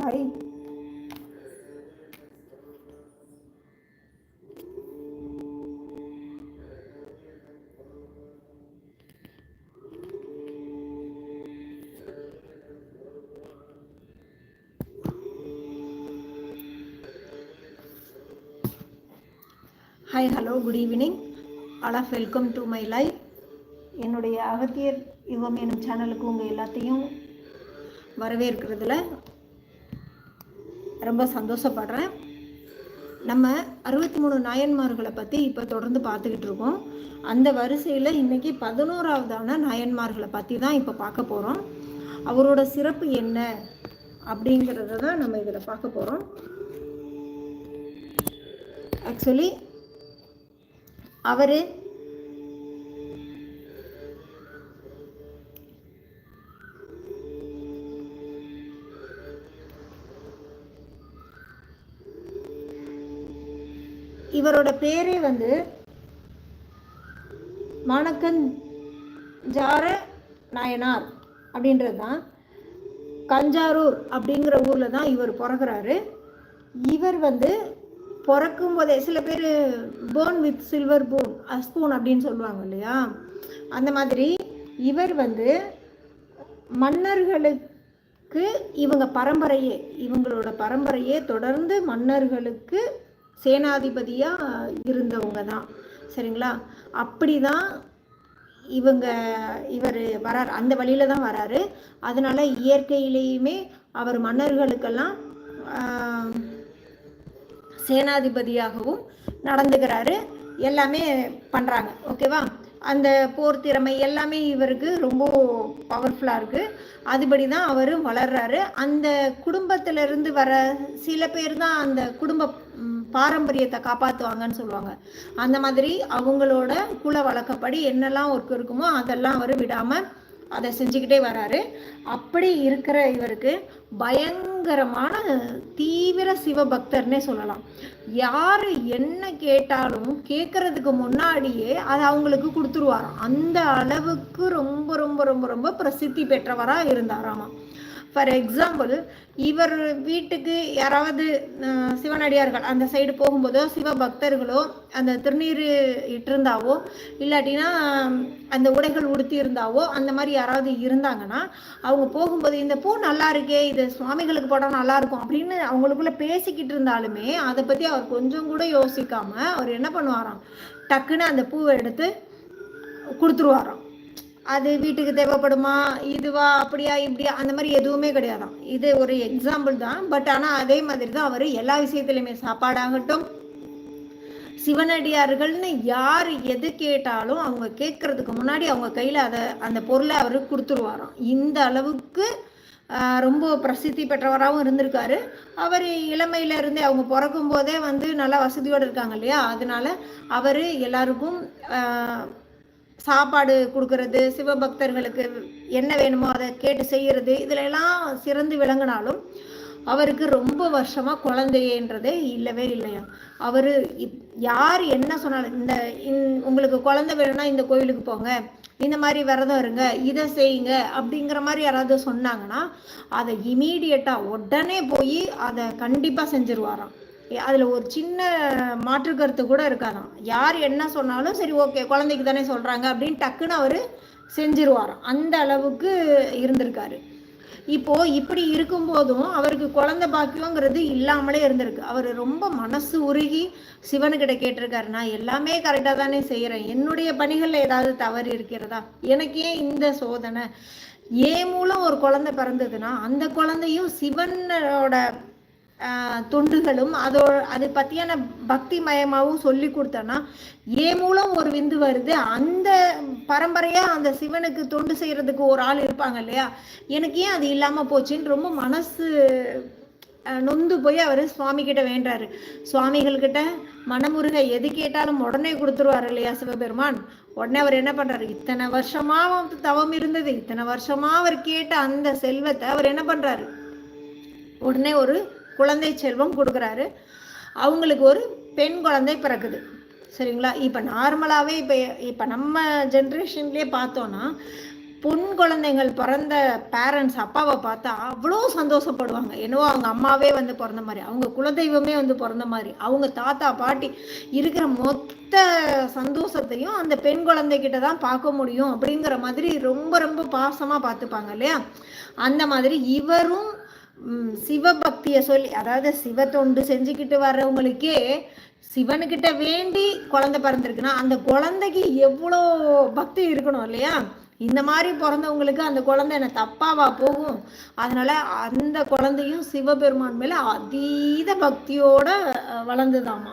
Hi hi hello good evening all of welcome to my life என்னுடைய அகத்தியர் யுகம் எனும் சேனலுக்கு உங்கள் எல்லாத்தையும் வரவேற்கிறதுல ரொம்ப சந்தோஷப்படுறேன். நம்ம அறுபத்தி மூணு நாயன்மார்களை பற்றி இப்போ தொடர்ந்து பார்த்துக்கிட்டு இருக்கோம். அந்த வரிசையில் இன்றைக்கி பதினோராவதான நாயன்மார்களை பற்றி தான் இப்போ பார்க்க போகிறோம் அவரோட சிறப்பு என்ன அப்படிங்கிறத தான் நம்ம இதில் பார்க்க போகிறோம் ஆக்சுவலி அவர் இவரோட பேரே வந்து மணக்கன் ஜார நாயனார் அப்படின்றது தான் கஞ்சாரூர் அப்படிங்கிற ஊரில் தான் இவர் பிறகுறாரு. இவர் வந்து பிறக்கும் போதே சில பேர் born with silver born spoon அப்படின்னு சொல்லுவாங்க இல்லையா? அந்த மாதிரி இவர் வந்து மன்னர்களுக்கு இவங்க பரம்பரையே இவங்களோட பரம்பரையே தொடர்ந்து மன்னர்களுக்கு சேனாதிபதியாக இருந்தவங்க தான் சரிங்களா? அப்படி தான் இவங்க இவர் வரார். அந்த வழியில் தான் வராரு. அதனால் இயற்கையிலேயுமே அவர் மன்னர்களுக்கெல்லாம் சேனாதிபதியாகவும் நடந்துக்கிறாரு. எல்லாமே பண்ணுறாங்க ஓகேவா? அந்த போர் திறமை எல்லாமே இவருக்கு ரொம்ப பவர்ஃபுல்லாக இருக்குது அதுபடி தான் அவர் வளர்றாரு. அந்த குடும்பத்திலிருந்து வர சில பேர் தான் அந்த குடும்ப பாரம்பரியத்தை காப்பாற்றுவாங்கன்னு சொல்லுவாங்க. அந்த மாதிரி அவங்களோட குல வழக்கப்படி என்னெல்லாம் ஒர்க் இருக்குமோ அதெல்லாம் அவர் விடாமல் அதை செஞ்சுக்கிட்டே வராரு. அப்படி இருக்கிற இவருக்கு பயங்கரமான தீவிர சிவபக்தர்னே சொல்லலாம். யார் என்ன கேட்டாலும் கேட்கறதுக்கு முன்னாடியே அதை அவங்களுக்கு கொடுத்துருவாராம். அந்த அளவுக்கு ரொம்ப ரொம்ப ரொம்ப ரொம்ப பிரசித்தி பெற்றவராக இருந்தாராமா ஃபார் எக்ஸாம்பிள் இவர் வீட்டுக்கு யாராவது சிவனடியார்கள் அந்த சைடு போகும்போதோ சிவபக்தர்களோ அந்த திருநீர் இட்டிருந்தாவோ இல்லாட்டினா அந்த உடைகள் உடுத்தி இருந்தாவோ அந்த மாதிரி யாராவது இருந்தாங்கன்னா அவங்க போகும்போது இந்த பூ நல்லா இருக்கே இது சுவாமிகளுக்கு போட்டால் நல்லா இருக்கும் அப்படின்னு அவங்களுக்குள்ள பேசிக்கிட்டு இருந்தாலுமே அதை பற்றி அவர் கொஞ்சம் கூட யோசிக்காம அவர் என்ன பண்ணுவாராம்? டக்குன்னு அந்த பூவை எடுத்து கொடுத்துருவாராம். அது வீட்டுக்கு தேவைப்படுமா? இதுவா? அப்படியா? இப்படியா? அந்த மாதிரி எதுவுமே கிடையாதான் இது ஒரு எக்ஸாம்பிள் தான். பட் ஆனால் அதே மாதிரி தான் அவர் எல்லா விஷயத்துலையுமே சாப்பாடாகட்டும் சிவனடியார்கள்னு யார் எது கேட்டாலும் அவங்க கேட்கறதுக்கு முன்னாடி அவங்க கையில் அதை அந்த பொருளை அவர் கொடுத்துருவாராம். இந்த அளவுக்கு ரொம்ப பிரசித்தி பெற்றவராகவும் இருந்திருக்காரு. அவர் இளமையில இருந்தே அவங்க பிறக்கும் போதே வந்து நல்லா வசதியோடு இருக்காங்க இல்லையா? அதனால அவர் எல்லாருக்கும் சாப்பாடு கொடுக்கறது சிவபக்தர்களுக்கு என்ன வேணுமோ அதை கேட்டு செய்யறது இதிலெல்லாம் சிறந்து விளங்கினாலும் அவருக்கு ரொம்ப வருஷமாக குழந்தையன்றதே இல்லவே இல்லையா? அவர் யார் என்ன சொன்னாலும் இந்த இந்த- உங்களுக்கு குழந்தை வேணும்னா இந்த கோயிலுக்கு போங்க இந்த மாதிரி விரதம் இருங்க இதை செய்யுங்க அப்படிங்கிற மாதிரி யாராவது சொன்னாங்கன்னா அதை இமீடியட்டாக உடனே போய் அதை கண்டிப்பாக செஞ்சிருவாராம். அதில் ஒரு சின்ன மாற்று கருத்து கூட இருக்காதான். யார் என்ன சொன்னாலும் சரி ஓகே குழந்தைக்கு தானே சொல்கிறாங்க அப்படின்னு டக்குன்னு அவர் செஞ்சிருவாராம் அந்த அளவுக்கு இருந்திருக்காரு. இப்போ இப்படி இருக்கும்போதும் அவருக்கு குழந்தை பாக்கியங்கிறது இல்லாமலே இருந்திருக்கு. அவர் ரொம்ப மனசு உருகி சிவனுக்கிட்ட கேட்டிருக்காரு நான் எல்லாமே கரெக்டாக தானே செய்கிறேன் என்னுடைய பணிகளில் ஏதாவது தவறு இருக்கிறதா? எனக்கு ஏன் இந்த சோதனை? ஏன் மூலம் ஒரு குழந்தை பிறந்ததுன்னா அந்த குழந்தையும் சிவனோட தொண்டுகளும் அதோ அது பற்றியான பக்தி மயமாகவும் சொல்லி கொடுத்தேன்னா ஏன் மூலம் ஒரு விந்து வருது அந்த பரம்பரையாக அந்த சிவனுக்கு தொண்டு செய்கிறதுக்கு ஒரு ஆள் இருப்பாங்க இல்லையா? எனக்கு ஏன் அது இல்லாமல் போச்சுன்னு ரொம்ப மனசு நொந்து போய் அவர் சுவாமி கிட்ட வேண்டாரு. சுவாமிகள் கிட்ட மனமுருக எது கேட்டாலும் உடனே கொடுத்துருவார் இல்லையா சிவபெருமான்? உடனே அவர் என்ன பண்றாரு? இத்தனை வருஷமா தவம் இருந்தது இத்தனை வருஷமா அவர் கேட்ட அந்த செல்வத்தை அவர் என்ன பண்றாரு? உடனே ஒரு குழந்தை செல்வம் கொடுக்குறாரு. அவங்களுக்கு ஒரு பெண் குழந்தை பிறக்குது. சரிங்களா? இப்போ நார்மலாகவே இப்போ இப்போ நம்ம ஜென்ரேஷன்லேயே பார்த்தோன்னா பொன் குழந்தைகள் பிறந்த பேரண்ட்ஸ் அப்பாவை பார்த்தா அவ்வளோ சந்தோஷப்படுவாங்க. என்னவோ அவங்க அம்மாவே வந்து பிறந்த மாதிரி அவங்க குலதெய்வமே வந்து பிறந்த மாதிரி அவங்க தாத்தா பாட்டி இருக்கிற மொத்த சந்தோஷத்தையும் அந்த பெண் குழந்தைகிட்ட தான் பார்க்க முடியும் அப்படிங்கிற மாதிரி ரொம்ப ரொம்ப பாசமாக பார்த்துப்பாங்க இல்லையா? அந்த மாதிரி இவரும் சிவபக்தியை சொல்லி அதாவது சிவ தொண்டு செஞ்சுக்கிட்டு வர்றவங்களுக்கே சிவனுக்கிட்ட வேண்டி குழந்தை பிறந்திருக்குன்னா அந்த குழந்தைக்கு எவ்வளோ பக்தி இருக்கணும் இல்லையா? இந்த மாதிரி பிறந்தவங்களுக்கு அந்த குழந்தை என்ன தப்பாவா போகும்? அதனால அந்த குழந்தையும் சிவபெருமான் மேல அதீத பக்தியோட வளர்ந்துதாமா.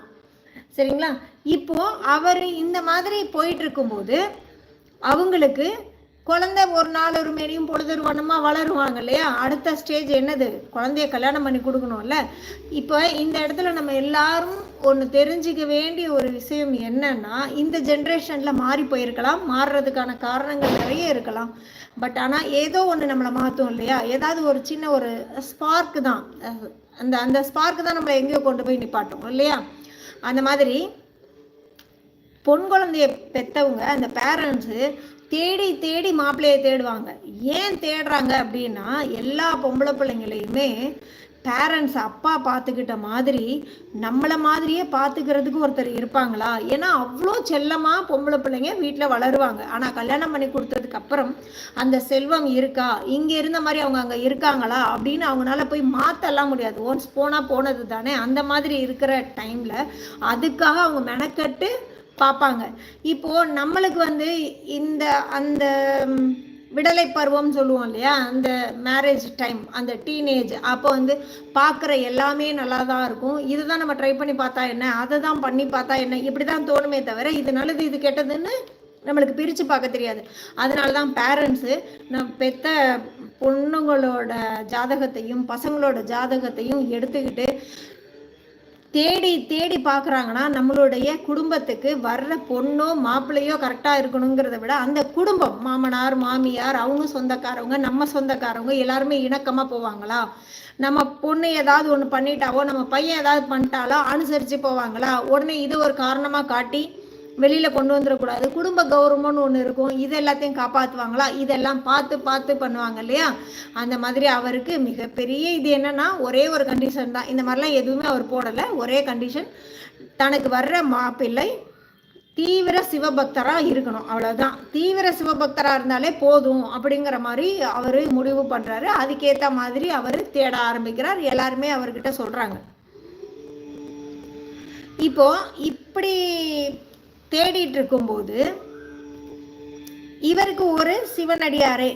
சரிங்களா? இப்போ அவர் இந்த மாதிரி போயிட்டு இருக்கும்போது அவங்களுக்கு குழந்தை ஒரு நாள் ஒரு மேரியும் பொழுதுருவனமாக வளருவாங்க இல்லையா? அடுத்த ஸ்டேஜ் என்னது? குழந்தைய கல்யாணம் பண்ணி கொடுக்கணும்ல. இப்போ இந்த இடத்துல நம்ம எல்லாரும் ஒன்று தெரிஞ்சுக்க வேண்டிய ஒரு விஷயம் என்னன்னா இந்த ஜென்ரேஷனில் மாறி போயிருக்கலாம் மாறுறதுக்கான காரணங்கள் நிறைய இருக்கலாம். பட் ஆனால் ஏதோ ஒன்று நம்மளை மாற்றும் இல்லையா? ஏதாவது ஒரு சின்ன ஒரு ஸ்பார்க் தான். அந்த அந்த ஸ்பார்க் தான் நம்மளை எங்கேயோ கொண்டு போய் நிப்பாட்டும் இல்லையா? அந்த மாதிரி பொன் குழந்தைய பெற்றவங்க அந்த பேரண்ட்ஸு தேடி தேடி மாப்பிள்ளையை தேடுவாங்க. ஏன் தேடுறாங்க அப்படின்னா எல்லா பொம்பளை பிள்ளைங்களையுமே பேரண்ட்ஸ் அப்பா பார்த்துக்கிட்ட மாதிரி நம்மளை மாதிரியே பார்த்துக்கிறதுக்கு ஒருத்தர் இருப்பாங்களா? ஏன்னா அவ்வளோ செல்லமாக பொம்பளை பிள்ளைங்க வீட்டில் வளருவாங்க. ஆனால் கல்யாணம் பண்ணி கொடுத்ததுக்கு அப்புறம் அந்த செல்வம் இருக்கா? இங்கே இருந்த மாதிரி அவங்க அங்கே இருக்காங்களா? அப்படின்னு அவங்களால போய் மாற்றலாம் முடியாது. ஒன்ஸ் போனால் போனது தானே அந்த மாதிரி இருக்கிற டைமில் அதுக்காக அவங்க மெனக்கட்டு பார்ப்பாங்க இப்போது நம்மளுக்கு வந்து இந்த அந்த விடலை பருவம் சொல்லுவோம் இல்லையா? அந்த மேரேஜ் டைம் அந்த டீனேஜ் அப்போ வந்து பார்க்குற எல்லாமே நல்லா தான் இருக்கும். இதுதான் நம்ம ட்ரை பண்ணி பார்த்தா என்ன? அதை தான் பண்ணி பார்த்தா என்ன? இப்படி தான் தோணுமே தவிர இது நல்லது இது கெட்டதுன்னு நம்மளுக்கு பிரித்து பார்க்க தெரியாது. அதனால தான் பேரண்ட்ஸு நம் பெத்த பொண்ணுங்களோட ஜாதகத்தையும் பசங்களோட ஜாதகத்தையும் எடுத்துக்கிட்டு தேடி தேடி பார்க்குறாங்கன்னா நம்மளுடைய குடும்பத்துக்கு வர்ற பொண்ணோ மாப்பிள்ளையோ கரெக்டாக இருக்கணுங்கிறத விட அந்த குடும்பம் மாமனார் மாமியார் அவங்க சொந்தக்காரவங்க நம்ம சொந்தக்காரவங்க எல்லாருமே இணக்கமாக போவாங்களா? நம்ம பொண்ணு ஏதாவது ஒன்று பண்ணிட்டாவோ நம்ம பையன் ஏதாவது பண்ணிட்டாலோ அனுசரித்து போவாங்களா? உடனே இது ஒரு காரணமாக காட்டி வெளியில் கொண்டு வந்துடக்கூடாது. குடும்ப கௌரவம்னு ஒன்று இருக்கும். இது எல்லாத்தையும் காப்பாற்றுவாங்களா இதெல்லாம் பார்த்து பார்த்து பண்ணுவாங்க இல்லையா? அந்த மாதிரி அவருக்கு மிகப்பெரிய இது என்னென்னா ஒரே ஒரு கண்டிஷன் தான். இந்த மாதிரிலாம் எதுவுமே அவர் போடலை. ஒரே கண்டிஷன் தனக்கு வர்ற மாப்பிள்ளை தீவிர சிவபக்தராக இருக்கணும். அவ்வளோதான் தீவிர சிவபக்தராக இருந்தாலே போதும் அப்படிங்கிற மாதிரி அவர் முடிவு பண்ணுறாரு அதுக்கேற்ற மாதிரி அவர் தேட ஆரம்பிக்கிறார். எல்லாருமே அவர்கிட்ட சொல்கிறாங்க இப்போ இப்படி தேடிட்டு இருக்கும்போது இவருக்கு ஒரு சிவனடியாரே.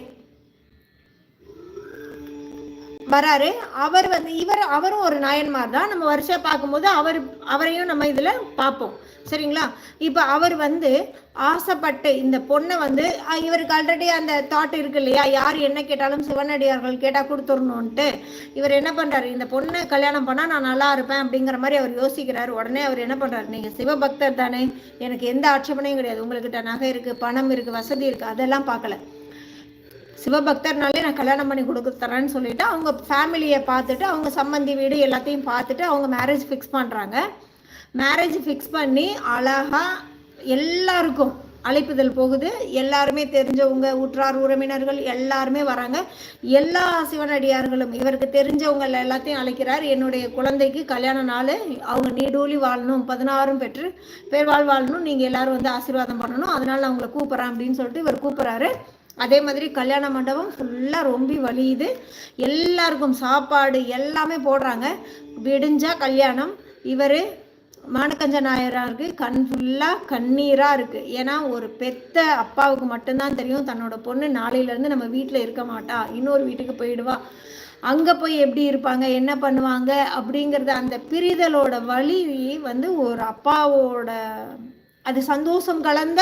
வராரு. அவர் வந்து இவர் அவரும் ஒரு நாயன்மார் தான் நம்ம வருஷம் பார்க்கும்போது அவர் அவரையும் நம்ம இதில் பார்ப்போம். சரிங்களா? இப்போ அவர் வந்து ஆசைப்பட்டு இந்த பொண்ணை வந்து இவருக்கு ஆல்ரெடி அந்த தாட் இருக்கு இல்லையா? யார் என்ன கேட்டாலும் சிவனடியார்கள் கேட்டால் கொடுத்துடணுன்ட்டு இவர் என்ன பண்ணுறாரு இந்த பொண்ணை கல்யாணம் பண்ணால் நான் நல்லா இருப்பேன் அப்படிங்கிற மாதிரி அவர் யோசிக்கிறார். உடனே அவர் என்ன பண்ணுறாரு நீங்கள் சிவபக்தர் தானே. எனக்கு எந்த ஆட்சேபனையும் கிடையாது. உங்கள்கிட்ட நகை இருக்குது பணம் இருக்குது வசதி இருக்குது அதெல்லாம் பார்க்கல. சிவபக்தர்னாலே நான் கல்யாணம் பண்ணி கொடுக்குறேன்னு சொல்லிவிட்டு சொல்லிட்டு அவங்க ஃபேமிலியை பார்த்துட்டு அவங்க சம்மந்தி வீடு எல்லாத்தையும் பார்த்துட்டு அவங்க மேரேஜ் ஃபிக்ஸ் பண்ணுறாங்க மேரேஜ் ஃபிக்ஸ் பண்ணி அழகாக எல்லாருக்கும் அழைப்புதல் போகுது. எல்லாருமே தெரிஞ்சவங்க உற்றார் உறவினர்கள் எல்லாருமே வராங்க. எல்லா சிவனடியார்களும் இவருக்கு தெரிஞ்சவங்க எல்லாத்தையும் அழைக்கிறார். என்னுடைய குழந்தைக்கு கல்யாண நாள் அவங்க நீடூழி வாழணும் பதினாறும் பெற்று பேர்வாழ் வாழணும். நீங்கள் எல்லாரும் வந்து ஆசீர்வாதம் பண்ணணும். அதனால அவங்கள கூப்பிட்றேன் அப்படின்னு சொல்லிட்டு இவர் கூப்பிட்றாரு. அதே மாதிரி கல்யாண மண்டபம் ஃபுல்லாக ரொம்ப வலியுது. எல்லாருக்கும் சாப்பாடு எல்லாமே போடுறாங்க. விடிஞ்சா கல்யாணம். இவர் மானக்கஞ்ச நாயராருக்கு கண் ஃபுல்லாக கண்ணீராக இருக்குது ஏன்னா ஒரு பெத்த அப்பாவுக்கு மட்டும்தான் தெரியும். தன்னோட பொண்ணு நாளையிலேருந்து நம்ம வீட்டில் இருக்க மாட்டா. இன்னொரு வீட்டுக்கு போயிடுவா. அங்கே போய் எப்படி இருப்பாங்க? என்ன பண்ணுவாங்க? அப்படிங்கிறது அந்த பிரிதலோட வழி வந்து ஒரு அப்பாவோட அது சந்தோஷம் கலந்த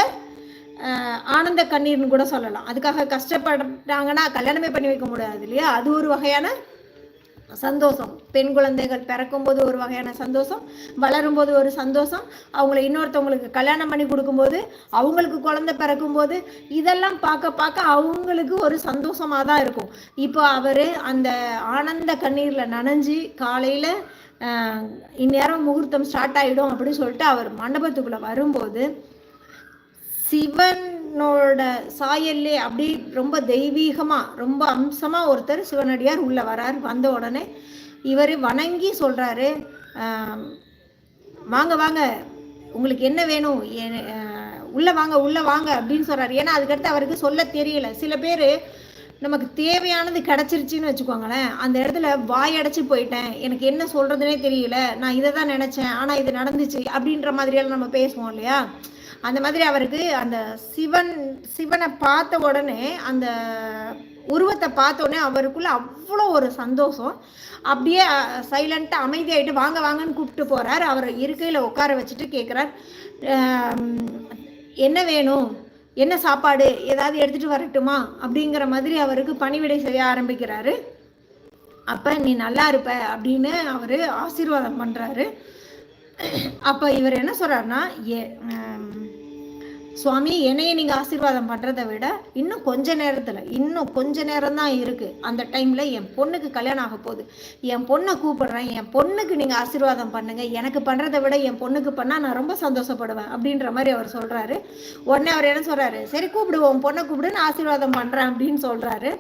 ஆனந்த கண்ணீர்னு கூட சொல்லலாம். அதுக்காக கஷ்டப்பட்டாங்கன்னா கல்யாணமே பண்ணி வைக்க முடியாது இல்லையா? அது ஒரு வகையான சந்தோஷம். பெண் குழந்தைகள் பிறக்கும்போது ஒரு வகையான சந்தோஷம் வளரும்போது ஒரு சந்தோஷம். அவங்கள இன்னொருத்தவங்களுக்கு கல்யாணம் பண்ணி கொடுக்கும்போது அவங்களுக்கு குழந்தை பிறக்கும்போது இதெல்லாம் பார்க்க பார்க்க அவங்களுக்கு ஒரு சந்தோஷமாக தான் இருக்கும். இப்போ அவர் அந்த ஆனந்த கண்ணீரில் நனைஞ்சு காலையில் இந்நேரம் முகூர்த்தம் ஸ்டார்ட் ஆகிடும் அப்படின்னு சொல்லிட்டு அவர் மண்டபத்துக்குள்ளே வரும்போது சிவன் சிவனோட சாயல்லே அப்படி ரொம்ப தெய்வீகமாக ரொம்ப அம்சமாக ஒருத்தர் சிவனடியார் உள்ளே வரார். வந்த உடனே இவர் வணங்கி சொல்கிறாரு வாங்க வாங்க உங்களுக்கு என்ன வேணும்? எ- உள்ள வாங்க உள்ள வாங்க அப்படின்னு சொல்றாரு. ஏன்னா அதுக்கடுத்து அவருக்கு சொல்ல தெரியல. சில பேர் நமக்கு தேவையானது கிடச்சிருச்சின்னு வச்சுக்கோங்களேன். அந்த இடத்துல வாயடைச்சு போயிட்டேன். எனக்கு என்ன சொல்றதுனே தெரியல. நான் இதை தான் நினைச்சேன். ஆனால் இது நடந்துச்சு அப்படின்ற மாதிரியெல்லாம் நம்ம பேசுவோம் இல்லையா? அந்த மாதிரி அவருக்கு அந்த சிவன் சிவனை பார்த்த உடனே அந்த உருவத்தை பார்த்த உடனே அவருக்குள்ள அவ்வளோ ஒரு சந்தோஷம். அப்படியே சைலண்ட்டாக அமைதியாயிட்டு வாங்க வாங்கன்னு கூப்பிட்டு போகிறார் அவர் இருக்கையில் உட்கார வச்சுட்டு கேட்குறார் என்ன வேணும்? என்ன சாப்பாடு? ஏதாவது எடுத்துகிட்டு வரட்டுமா? அப்படிங்கிற மாதிரி அவருக்கு பணிவிடை செய்ய ஆரம்பிக்கிறாரு. அப்போ நீ நல்லா இருப்ப அப்படின்னு அவர் ஆசீர்வாதம் பண்ணுறாரு அப்போ இவர் என்ன சொல்கிறாருன்னா ஏ- சுவாமி என்னைய நீங்க ஆசீர்வாதம் பண்றதை விட இன்னும் கொஞ்ச நேரத்துல இன்னும் கொஞ்ச நேரம் தான் இருக்கு. அந்த டைம்ல என் பொண்ணுக்கு கல்யாணம் ஆக போகுது. என் பொண்ணை கூப்பிடுறேன். என் பொண்ணுக்கு நீங்க ஆசீர்வாதம் பண்ணுங்க. எனக்கு பண்றதை விட என் பொண்ணுக்கு பண்ணா நான் ரொம்ப சந்தோஷப்படுவேன் அப்படின்ற மாதிரி அவர் சொல்றாரு. உடனே அவர் என்ன சொல்றாரு? சரி கூப்பிடுவோம் பொண்ணை கூப்பிடு நான் ஆசீர்வாதம் பண்றேன் அப்படின்னு சொல்றாரு.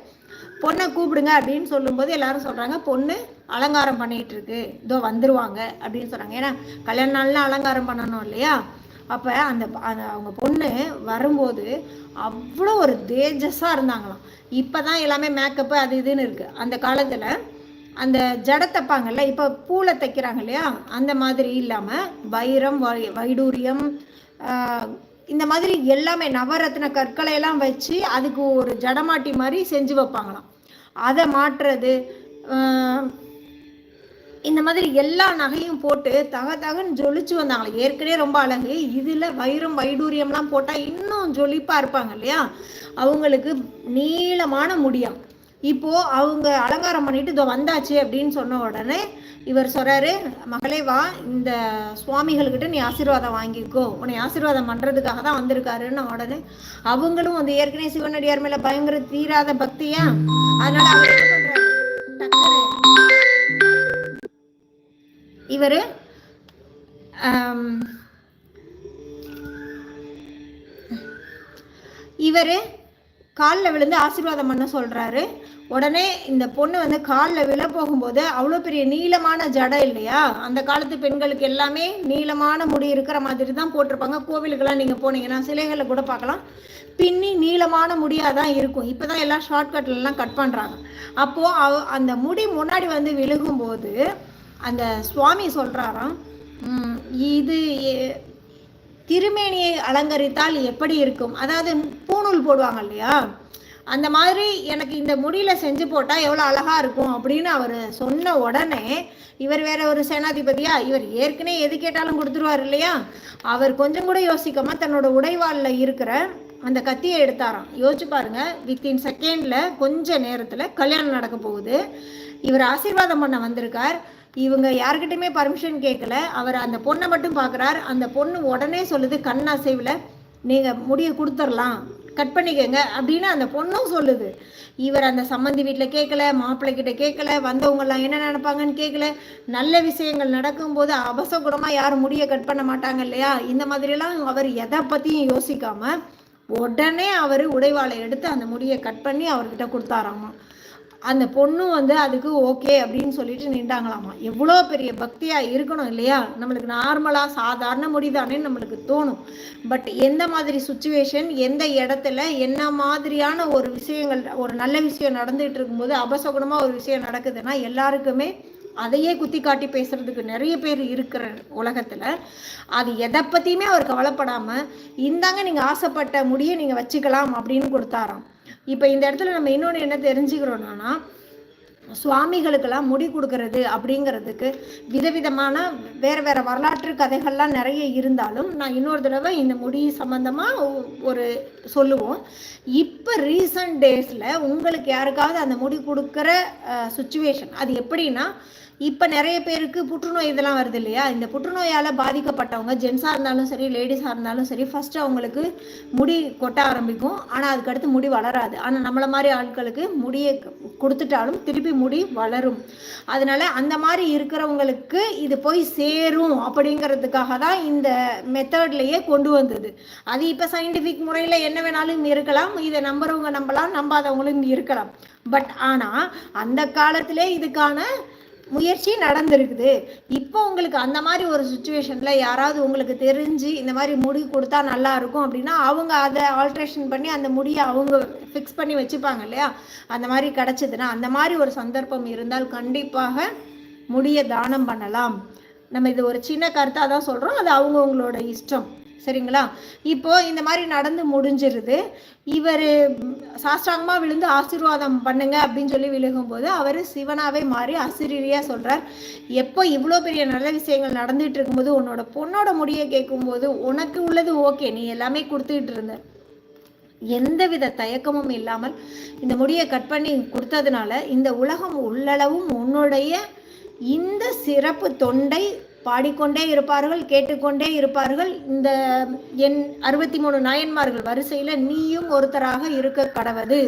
பொண்ணை கூப்பிடுங்க அப்படின்னு சொல்லும்போது எல்லாரும் சொல்றாங்க பொண்ணு அலங்காரம் பண்ணிட்டு இருக்கு. இதோ வந்துருவாங்க அப்படின்னு சொல்றாங்க. ஏன்னா கல்யாண நாள்ல அலங்காரம் பண்ணணும் இல்லையா? அப்போ அந்த அந்த அவங்க பொண்ணு வரும்போது அவ்வளோ ஒரு தேஜஸாக இருந்தாங்களாம். இப்போ தான் எல்லாமே மேக்கப்பு அது இதுன்னு இருக்குது அந்த காலத்தில் அந்த ஜடை தைப்பாங்கல்ல இப்போ பூலை தைக்கிறாங்க இல்லையா? அந்த மாதிரி இல்லாமல் வைரம் வை வைடூரியம் இந்த மாதிரி எல்லாமே நவரத்ன கற்களை எல்லாம் வச்சு அதுக்கு ஒரு ஜடமாட்டி மாதிரி செஞ்சு வைப்பாங்களாம். அதை மாட்டுறது இந்த மாதிரி எல்லா நகையும் போட்டு தக தகன்னு ஜொலிச்சு வந்தாங்களே. ஏற்கனவே ரொம்ப அழகு. இதில் வைரம் வைடூரியம்லாம் போட்டால் இன்னும் ஜொலிப்பாக இருப்பாங்க இல்லையா? அவங்களுக்கு நீளமான முடியும் இப்போ அவங்க அலங்காரம் பண்ணிட்டு இதோ வந்தாச்சு அப்படின்னு சொன்ன உடனே இவர் சொல்கிறாரு மகளே வா இந்த சுவாமிகள்கிட்ட நீ ஆசீர்வாதம் வாங்கிக்கோ. உன்னை ஆசீர்வாதம் பண்ணுறதுக்காக தான் வந்திருக்காருன்னு உடனே அவங்களும் வந்து ஏற்கனவே சிவனடியார் மேலே பயங்கர தீராத பக்தியா அதனால இவர் இவர் காலில் விழுந்து ஆசீர்வாதம் பண்ண சொல்கிறாரு உடனே இந்த பொண்ணு வந்து காலில் விழ போகும்போது அவ்வளோ பெரிய நீளமான ஜடை இல்லையா? அந்த காலத்து பெண்களுக்கு எல்லாமே நீளமான முடி இருக்கிற மாதிரி தான் போட்டிருப்பாங்க. கோவிலுக்கெல்லாம் நீங்கள் போனீங்கன்னா சிலைகளில் கூட பார்க்கலாம். பின்னி நீளமான முடியாக தான் இருக்கும். இப்போ தான் எல்லாம் ஷார்ட்கட்லலாம் கட் பண்ணுறாங்க அப்போது அவ அந்த முடி முன்னாடி வந்து விழுகும்போது அந்த சுவாமி சொல்கிறாராம் இது திருமேனியை அலங்கரித்தால் எப்படி இருக்கும்? அதாவது பூணூல் போடுவாங்க இல்லையா? அந்த மாதிரி எனக்கு இந்த முடியில் செஞ்சு போட்டால் எவ்வளோ அழகாக இருக்கும் அப்படின்னு அவர் சொன்ன உடனே இவர் வேற ஒரு சேனாதிபதியா இவர் ஏற்கனவே எது கேட்டாலும் கொடுத்துருவார் இல்லையா? அவர் கொஞ்சம் கூட யோசிக்காம தன்னோட உடைவாளில் இருக்கிற அந்த கத்தியை எடுத்தாராம். யோசிச்சு பாருங்க வித்தின் செகண்டில் கொஞ்ச நேரத்தில் கல்யாணம் நடக்க போகுது. இவர் ஆசீர்வாதம் பண்ண வந்திருக்கார். இவங்க யாருக்கிட்டையுமே பர்மிஷன் கேட்கல அவர் அந்த பொண்ணை மட்டும் பார்க்குறார் அந்த பொண்ணு உடனே சொல்லுது கண் அசைவில் நீங்கள் முடியை கொடுத்துடலாம். கட் பண்ணிக்கங்க. அப்படின்னு அந்த பொண்ணும் சொல்லுது. இவர் அந்த சம்மந்தி வீட்டில் கேட்கல மாப்பிள்ளைக்கிட்ட கேட்கல வந்தவங்கெல்லாம் என்ன நினைப்பாங்கன்னு கேட்கல நல்ல விஷயங்கள் நடக்கும்போது அபசகுணமாக யாரும் முடியை கட் பண்ண மாட்டாங்க இல்லையா? இந்த மாதிரிலாம் அவர் எதை பற்றியும் யோசிக்காமல் உடனே அவர் உடைவாளை எடுத்து அந்த முடியை கட் பண்ணி அவர்கிட்ட கொடுத்தாராமா. அந்த பொண்ணும் வந்து அதுக்கு ஓகே அப்படின்னு சொல்லிட்டு நின்றாங்களாமா? எவ்வளோ பெரிய பக்தியாக இருக்கணும் இல்லையா? நம்மளுக்கு நார்மலாக சாதாரண முடிதானே நம்மளுக்கு தோணும். பட் எந்த மாதிரி சுச்சுவேஷன் எந்த இடத்துல என்ன மாதிரியான ஒரு விஷயங்கள் ஒரு நல்ல விஷயம் நடந்துகிட்டு இருக்கும்போது அபசகுணமாக ஒரு விஷயம் நடக்குதுன்னா எல்லாருக்குமே அதையே குத்தி காட்டி பேசுறதுக்கு நிறைய பேர் இருக்கிற உலகத்துல அது எதை பத்தியுமே அவர் கவலைப்படாம இந்தாங்க நீங்க ஆசைப்பட்ட முடியை நீங்க வச்சுக்கலாம் அப்படின்னு கொடுத்தாராம். இப்போ இந்த இடத்துல நம்ம இன்னொன்று என்ன தெரிஞ்சுக்கிறோன்னா சுவாமிகளுக்கெல்லாம் முடி கொடுக்கறது அப்படிங்கிறதுக்கு விதவிதமான வேறு வேறு வரலாற்று கதைகள்லாம் நிறைய இருந்தாலும் நான் இன்னொரு தடவை இந்த முடி சம்மந்தமாக ஒரு சொல்லுவோம். இப்போ ரீசன்ட் டேஸில் உங்களுக்கு யாருக்காவது அந்த முடி கொடுக்குற சுச்சுவேஷன் அது எப்படின்னா இப்போ நிறைய பேருக்கு புற்றுநோய் இதெல்லாம் வருது இல்லையா? இந்த புற்றுநோயால் பாதிக்கப்பட்டவங்க ஜென்ஸாக இருந்தாலும் சரி லேடிஸாக இருந்தாலும் சரி ஃபஸ்ட்டு அவங்களுக்கு முடி கொட்ட ஆரம்பிக்கும். ஆனால் அதுக்கடுத்து முடி வளராது. ஆனால் நம்மளை மாதிரி ஆட்களுக்கு முடியை கொடுத்துட்டாலும் திருப்பி முடி வளரும். அதனால அந்த மாதிரி இருக்கிறவங்களுக்கு இது போய் சேரும் அப்படிங்கிறதுக்காக தான் இந்த மெத்தட்லேயே கொண்டு வந்தது. அது இப்போ சயின்டிஃபிக் முறையில் என்ன வேணாலும் இருக்கலாம். இதை நம்புறவங்க நம்பலாம் நம்பாதவங்களும் இருக்கலாம். பட் ஆனால் அந்த காலத்திலே இதுக்கான முயற்சி நடந்திருக்குது. இப்போ உங்களுக்கு அந்த மாதிரி ஒரு சுச்சுவேஷனில் யாராவது உங்களுக்கு தெரிஞ்சு இந்த மாதிரி முடி கொடுத்தா நல்லா இருக்கும் அப்படின்னா அவங்க அதை ஆல்ட்ரேஷன் பண்ணி அந்த முடியை அவங்க ஃபிக்ஸ் பண்ணி வச்சுப்பாங்க இல்லையா? அந்த மாதிரி கிடச்சிதுன்னா அந்த மாதிரி ஒரு சந்தர்ப்பம் இருந்தால் கண்டிப்பாக முடியை தானம் பண்ணலாம். நம்ம இது ஒரு சின்ன கருத்தாக தான் சொல்கிறோம் அது அவங்கவுங்களோட இஷ்டம். சரிங்களா? இப்போ இந்த மாதிரி நடந்து முடிஞ்சிருது. இவர் சாஸ்திராங்கமாக விழுந்து ஆசீர்வாதம் பண்ணுங்க அப்படின்னு சொல்லி விழுகும்போது அவர் சிவனாவே மாறி அசிரியரியாக சொல்கிறார் எப்போ இவ்வளோ பெரிய நல்ல விஷயங்கள் நடந்துட்டு இருக்கும்போது உன்னோட பொண்ணோட முடியை கேட்கும்போது உனக்கு உள்ளது ஓகே நீ எல்லாமே கொடுத்துக்கிட்டு இருந்த. எந்தவித தயக்கமும் இல்லாமல் இந்த முடியை கட் பண்ணி கொடுத்ததுனால இந்த உலகம் உள்ளளவும் உன்னுடைய இந்த சிறப்பு தொண்டை பாடிக்கொண்டே இருப்பார்கள் கேட்டுக்கொண்டே இருப்பார்கள். இந்த என் அறுபத்தி மூணு நாயன்மார்கள் வரிசையில் நீயும் ஒருத்தராக இருக்க கடவது.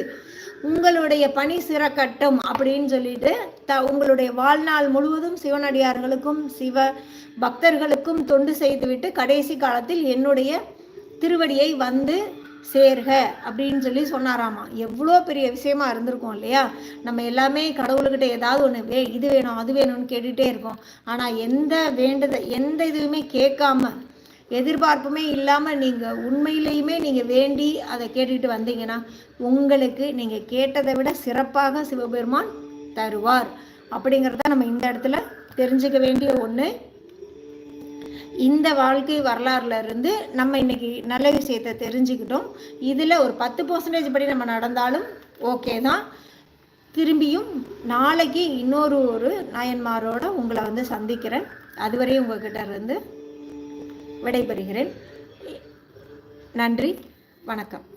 உங்களுடைய பணி சிறக்கட்டும் அப்படின்னு சொல்லிட்டு த உங்களுடைய வாழ்நாள் முழுவதும் சிவனடியார்களுக்கும் சிவ பக்தர்களுக்கும் தொண்டு செய்துவிட்டு கடைசி காலத்தில் என்னுடைய திருவடியை வந்து சேர்க அப்படின்னு சொல்லி சொன்னாராமா. எவ்வளோ பெரிய விஷயமா இருந்திருக்கும் இல்லையா? நம்ம எல்லாமே கடவுள்கிட்ட ஏதாவது ஒன்று வே இது வேணும் அது வேணும்னு கேட்டுகிட்டே இருக்கோம். ஆனால் எந்த வேண்டத எந்த இதுவுமே கேட்காம எதிர்பார்ப்புமே இல்லாமல் நீங்கள் உண்மையிலையுமே நீங்கள் வேண்டி அதை கேட்டுக்கிட்டு வந்தீங்கன்னா உங்களுக்கு நீங்கள் கேட்டதை விட சிறப்பாக சிவபெருமான் தருவார். அப்படிங்கிறத நம்ம இந்த இடத்துல தெரிஞ்சுக்க வேண்டிய ஒன்று இந்த வாழ்க்கை வரலாறுல இருந்து நம்ம இன்னைக்கு நல்ல விஷயத்தை தெரிஞ்சுக்கிட்டோம். இதில் ஒரு பத்து பர்சன்டேஜ் படி நம்ம நடந்தாலும் ஓகே தான். திரும்பியும் நாளைக்கு இன்னொரு ஒரு நாயன்மாரோட உங்களை வந்து சந்திக்கிறேன். அதுவரை உங்ககிட்ட இருந்து விடைபெறுகிறேன். நன்றி வணக்கம்.